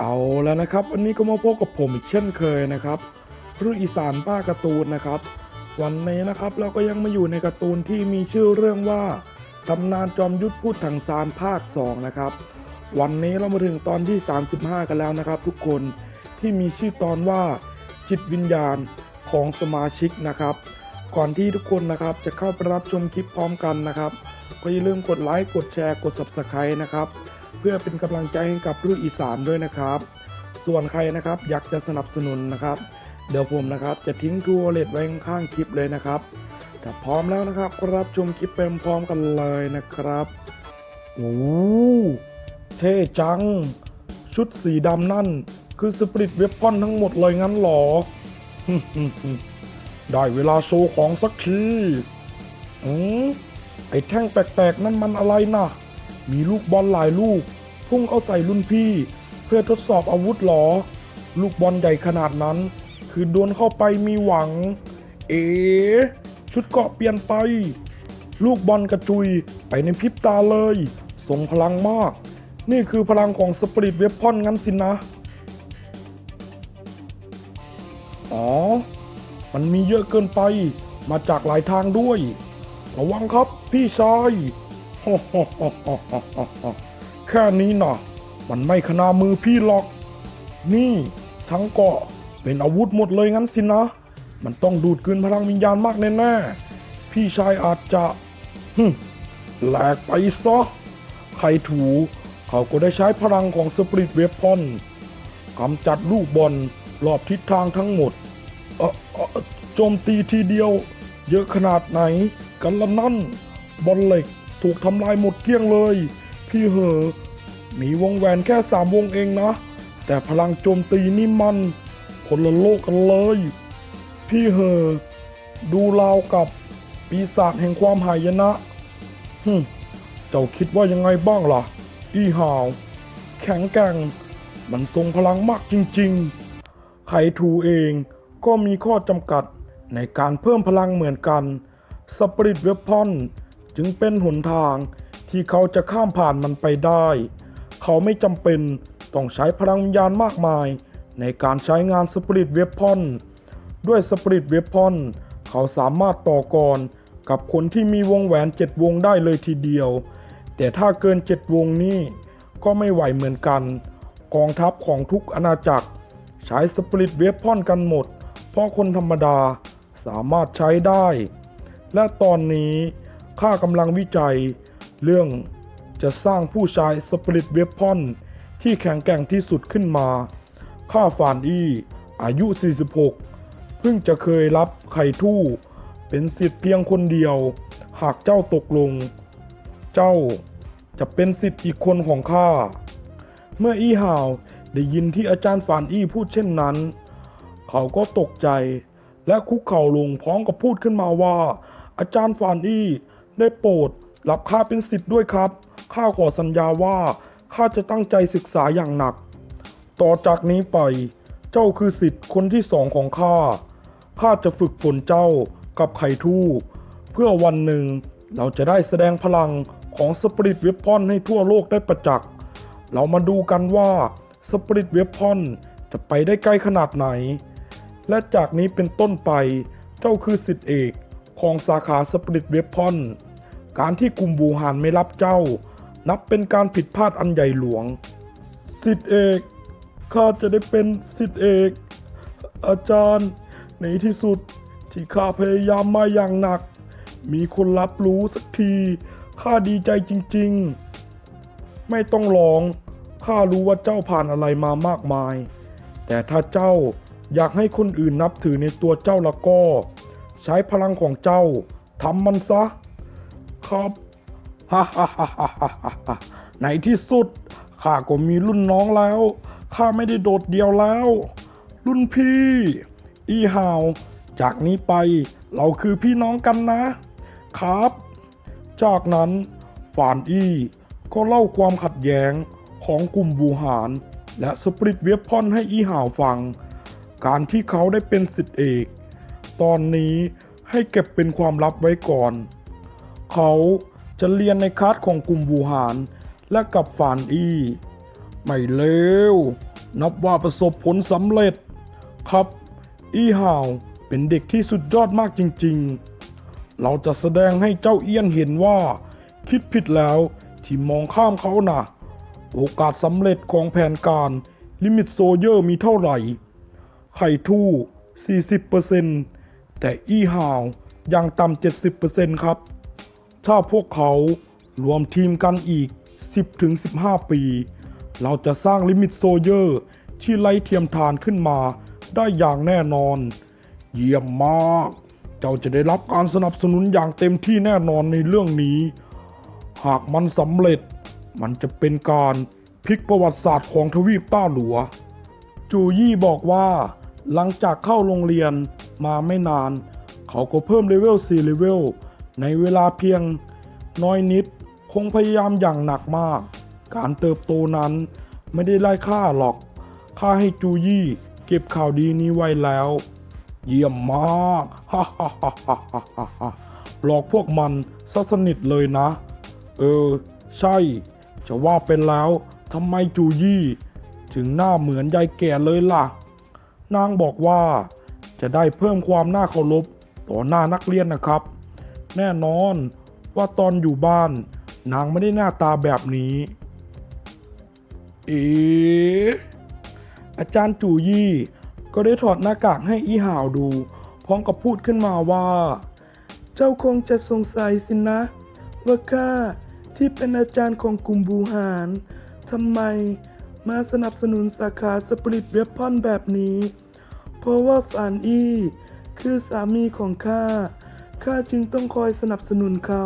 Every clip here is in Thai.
เอาแล้วนะครับวันนี้ก็มาพบกับผมอีกเช่นเคยนะครับเรื่องอีสานป้าการ์ตูนนะครับ วันนี้นะครับเราก็ยังมาอยู่ในการ์ตูนที่มีชื่อเรื่องว่าตำนานจอมยุทธพูดถังซานภาค2นะครับ วันนี้เรามาถึงตอนที่ 35 กันแล้วนะครับ ทุกคนที่มีชื่อตอนว่าจิตวิญญาณของสมาชิกนะครับ ก่อนที่ทุกคนนะครับจะเข้าไปรับชมคลิปพร้อมกันนะครับก็อย่าลืมกดไลค์กดแชร์กด Subscribe นะครับ เพื่อเป็นกำลังใจให้กับรุ่นอีสานด้วยนะครับ ส่วนใครนะครับอยากจะสนับสนุนนะครับ เดี๋ยวผมนะครับจะทิ้งทัวเลทไว้ข้างคลิปเลยนะครับถ้าพร้อมแล้วนะครับก็รับชมคลิปไปพร้อมกันเลยนะครับโอ้เท่จัง ชุดสีดำนั่น คือสปริตเว p พอนทั้งหมดเลยงั้นหรอ ได้เวลาโชว์ของสักทีอืมไอ้แท่งแปลกๆ นั่นมันอะไรน่ะ มีลูกบอลหลายลูก พุ่งเข้าใส่รุ่นพี่ เพื่อทดสอบอาวุธหรอ ลูกบอลใหญ่ขนาดนั้น คือโดนเข้าไปมีหวัง เอ๋ชุดเกาะเปลี่ยนไป ลูกบอลกระจุยไปในพริบตาเลยทรงพลังมาก นี่คือพลังของสปริตเว p พอนงั้นสินะ อ๋อ มันมีเยอะเกินไป มาจากหลายทางด้วย ระวังครับพี่ชาย แค่นี้นะมันไม่ขนามือพี่หรอก นี่ ทั้งเกาะเป็นอาวุธหมดเลยงั้นสินะ มันต้องดูดกลืนพลังวิญญาณมากแน่ๆ พี่ชายอาจจะฮึแหลกไปซะ ใครถูเขาก็ได้ใช้พลังของสปริตเวพอนกำจัดลูกบอลรอบทิศทางทั้งหมดเอ่อเอ่อโจมตีทีเดียว เยอะขนาดไหนกันละนั่น บอลเหล็ก ถูกทำลายหมดเกลี้ยงเลย พี่เหอะมีวงแหวนแค่สามวงเองนะ แต่พลังโจมตีนี่มันคนละโลกกันเลย พี่เหอะดูราวกับปีศาจแห่งความหายนะฮึเจ้าคิดว่ายังไงบ้างล่ะ อีหาว แข็งแกร่ง มันทรงพลังมากจริงๆ ไขทูเองก็มีข้อจำกัดในการเพิ่มพลังเหมือนกัน สปริตเวพอน จึงเป็นหนทางที่เขาจะข้ามผ่านมันไปได้ เขาไม่จำเป็นต้องใช้พลังวิญญาณมากมาย ในการใช้งานสปริตเวพอน ด้วยสปริตเวพอน เขาสามารถต่อกรกับคนที่มีวงแหวนเจ็ดวงได้เลยทีเดียว แต่ถ้าเกินเจ็ดวงนี้ก็ไม่ไหวเหมือนกัน กองทัพของทุกอาณาจักร ใช้สปริตเวพอนกันหมด เพราะคนธรรมดาสามารถใช้ได้ และตอนนี้ ข้ากำลังวิจัย เรื่องจะสร้างผู้ใช้สปริตเวพอนที่แข็งแกร่งที่สุดขึ้นมา ข้าฟานอี้อายุ 46 เพิ่งจะเคยรับไข่ทู่ เป็นสิทธิ์เพียงคนเดียว หากเจ้าตกลง เจ้าจะเป็นสิทธิ์อีกคนของข้า เมื่ออีหาวได้ยินที่อาจารย์ฟานอี้พูดเช่นนั้น เขาก็ตกใจและคุกเข่าลงพร้อมกับพูดขึ้นมาว่า อาจารย์ฟานอี้ ได้โปรดรับข้าเป็นสิทธิ์ด้วยครับ ข้าขอสัญญาว่าข้าจะตั้งใจศึกษาอย่างหนัก ต่อจากนี้ไป เจ้าคือสิทธิ์คนที่สองของข้า ข้าจะฝึกฝนเจ้ากับไข่ทู่ เพื่อวันหนึ่งเราจะได้แสดงพลังของสปริตเวพอนให้ทั่วโลกได้ประจักษ์ เรามาดูกันว่าสปริตเวพอนจะไปได้ไกล้ขนาดไหน และจากนี้เป็นต้นไปเจ้าคือสิทธิเอก ของสาขาสปริตเวพอน การที่กลุ่มบูหานไม่รับเจ้า นับเป็นการผิดพลาดอันใหญ่หลวง สิทธิเอกข้าจะได้เป็นสิทธิเอก อาจารย์ในที่สุดที่ข้าพยายามมาอย่างหนัก มีคนรับรู้สักทีข้าดีใจจริงๆ ไม่ต้องร้องข้ารู้ว่าเจ้าผ่านอะไรมามากมาย แต่ถ้าเจ้าอยากให้คนอื่นนับถือในตัวเจ้าละก็ ใช้พลังของเจ้าทำมันซะ ครับฮ่าฮ่าฮ่าฮ่าในที่สุดข้าก็มีรุ่นน้องแล้วข้าไม่ได้โดดเดี่ยวแล้ว รุ่นพี่ อีฮาว จากนี้ไปเราคือพี่น้องกันนะ ครับ จากนั้นฟานอี้ก็เล่าความขัดแย้งของกลุ่มบูหารและสปริตเว p พอนให้อีหาวฟัง การที่เขาได้เป็นสิทธิเอก ตอนนี้ให้เก็บเป็นความลับไว้ก่อน เขาจะเรียนในคลาสของกลุ่มบูหารและกับฟานอี้ไม่เลวนับว่าประสบผลสำเร็จ ครับ อีห่าวเป็นเด็กที่สุดยอดมากจริงๆ เราจะแสดงให้เจ้าเอี้ยนเห็นว่า คิดผิดแล้วที่มองข้ามเขานะ่ะ โอกาสสำเร็จของแผนการลิมิตโซเยอร์มีเท่าไหร่ ไข่ทู่ 40% แต่อีหาวยังต่ำ70%ครับ ถ้าพวกเขารวมทีมกันอีก 10-15 ปี เราจะสร้างลิมิตโซเยอร์ที่ไล่เทียมทานขึ้นมาได้อย่างแน่นอน เยี่ยมมาก เจ้าจะได้รับการสนับสนุนอย่างเต็มที่แน่นอนในเรื่องนี้ หากมันสำเร็จ มันจะเป็นการพลิกประวัติศาสตร์ของทวีปต้าหลัว จูยี่บอกว่า หลังจากเข้าโรงเรียน มาไม่นาน เขาก็เพิ่มเลเวล4เลเวลในเวลาเพียงน้อยนิด คงพยายามอย่างหนักมาก การเติบโตนั้นไม่ได้ไล่ค่าหรอกค่าให้จูยี่เก็บข่าวดีนี้ไว้แล้ว เยี่ยมมากฮ่าฮ่าฮ่าฮ่าฮ่าฮ่าหลอกพวกมันซะสนิทเลยนะ เออ ใช่ จะว่าเป็นแล้วทำไมจูยี่ ถึงหน้าเหมือนยายแก่เลยล่ะ นางบอกว่า จะได้เพิ่มความน่าเคารพต่อหน้านักเรียนนะครับ แน่นอนว่าตอนอยู่บ้าน นางไม่ได้หน้าตาแบบนี้เอ๋อาจารย์จูยี่ ก็ได้ถอดหน้ากากให้อีห่าวดู พร้อมกับพูดขึ้นมาว่า เจ้าคงจะสงสัยสินะ ว่าข้าที่เป็นอาจารย์ของกลุ่มบูหารทำไมมาสนับสนุนสาขาสปริตเวพอนแบบนี้ เพราะว่าฟานอี้ คือสามีของข้า ข้าจึงต้องคอยสนับสนุนเขา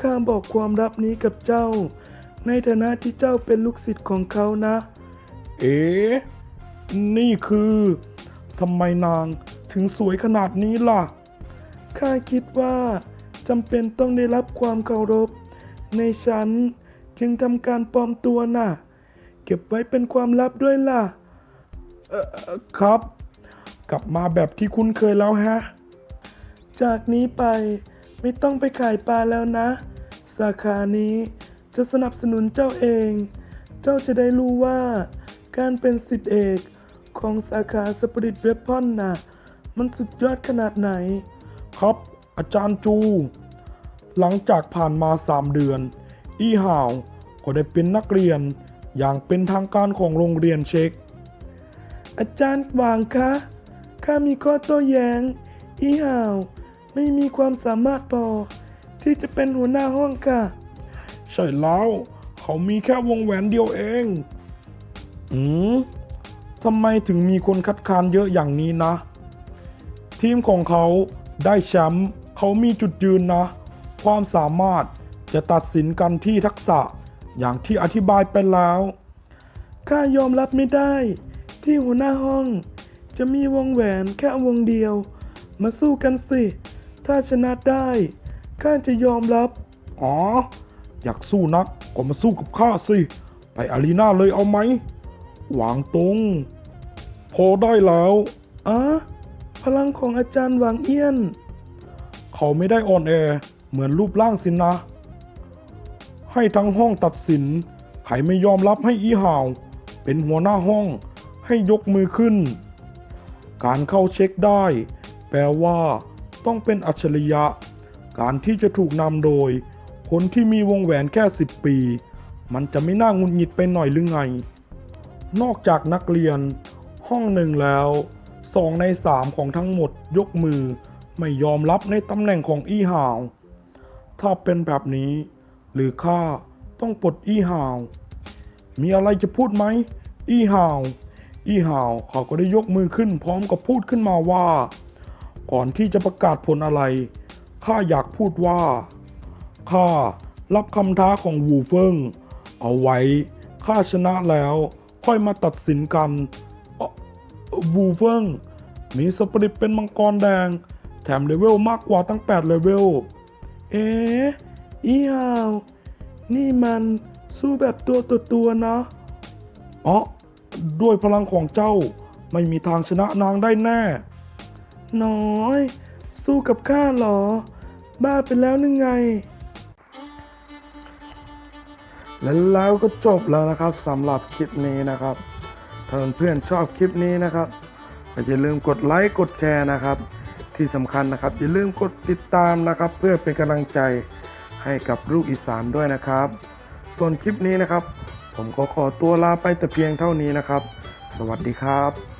ข้าบอกความลับนี้กับเจ้า ในฐานะที่เจ้าเป็นลูกศิษย์ของเขานะ เอ๋นี่คือทำไมนางถึงสวยขนาดนี้ล่ะ ข้าคิดว่าจำเป็นต้องได้รับความเคารพ ในฉันจึงทำการปลอมตัวน่ะ เก็บไว้เป็นความลับด้วยล่ะเออเอ่อครับ กลับมาแบบที่คุ้นเคยแล้วฮะ จากนี้ไปไม่ต้องไปขายปลาแล้วนะ สาขานี้จะสนับสนุนเจ้าเอง เจ้าจะได้รู้ว่า การเป็นสิทธิเอกของสาขาสปริตเวพอนน่ะ มันสุดยอดขนาดไหน ครับอาจารย์จู หลังจากผ่านมาสามเดือน อีห่าวก็ได้เป็นนักเรียนอย่างเป็นทางการของโรงเรียนเช็ค อาจารย์หวางคะ ข้ามีข้อโต้แย้ง อีห่าว ไม่มีความสามารถพอที่จะเป็นหัวหน้าห้องค่ะ ใช่แล้ว เขามีแค่วงแหวนเดียวเอง อืมทำไมถึงมีคนคัดค้านเยอะอย่างนี้นะ ทีมของเขาได้แชมป์เขามีจุดยืนนะ ความสามารถจะตัดสินกันที่ทักษะอย่างที่อธิบายไปแล้วข้ายอมรับไม่ได้ที่หัวหน้าห้อง จะมีวงแหวนแค่วงเดียว มาสู้กันสิ ถ้าชนะได้ข้าจะยอมรับ อ๋อ อยากสู้นักก็มาสู้กับข้าสิ ไปอารีนาเลยเอาไหม หวางตรงพอได้แล้วอะพลังของอาจารย์หวางเอี้ยน เขาไม่ได้อ่อนแอ เหมือนรูปร่างสินนะ ให้ทั้งห้องตัดสิน ใครไม่ยอมรับให้อีห่าว เป็นหัวหน้าห้องให้ยกมือขึ้น การเข้าเช็คได้ แปลว่า ต้องเป็นอัจฉริยะ การที่จะถูกนำโดย คนที่มีวงแหวนแค่สิบปี มันจะไม่น่างุดหงิดไปหน่อยหรือไง นอกจากนักเรียน ห้องหนึ่งแล้วสองในสามของทั้งหมดยกมือไม่ยอมรับในตำแหน่งของอีหาว ถ้าเป็นแบบนี้ หรือข้าต้องปลดอีหาว มีอะไรจะพูดไหม อีหาว อีห่าวเขาก็ได้ยกมือขึ้นพร้อมกับพูดขึ้นมาว่า ก่อนที่จะประกาศผลอะไรข้าอยากพูดว่าข้ารับคำท้าของวูเฟิงเอาไว้ข้าชนะแล้วค่อยมาตัดสินกันวูเฟิงมีสปริตเป็นมังกรแดง แถมเลเวลมากกว่าตั้ง 8 เลเวล เอ๊ะอีหาว นี่มันสู้แบบตัวต่อตัวนะอ๋อ ด้วยพลังของเจ้าไม่มีทางชนะนางได้แน่ น้อย สู้กับข้าเหรอ บ้าไปแล้วนึงไง และแล้วก็จบแล้วนะครับสำหรับคลิปนี้นะครับ ถ้าเพื่อนชอบคลิปนี้นะครับอย่าลืมกดไลค์กดแชร์นะครับ ที่สำคัญนะครับ อย่าลืมกดติดตามนะครับ เพื่อเป็นกำลังใจให้กับลูกอีสานด้วยนะครับ ส่วนคลิปนี้นะครับ ผมก็ขอตัวลาไปแต่เพียงเท่านี้นะครับ สวัสดีครับ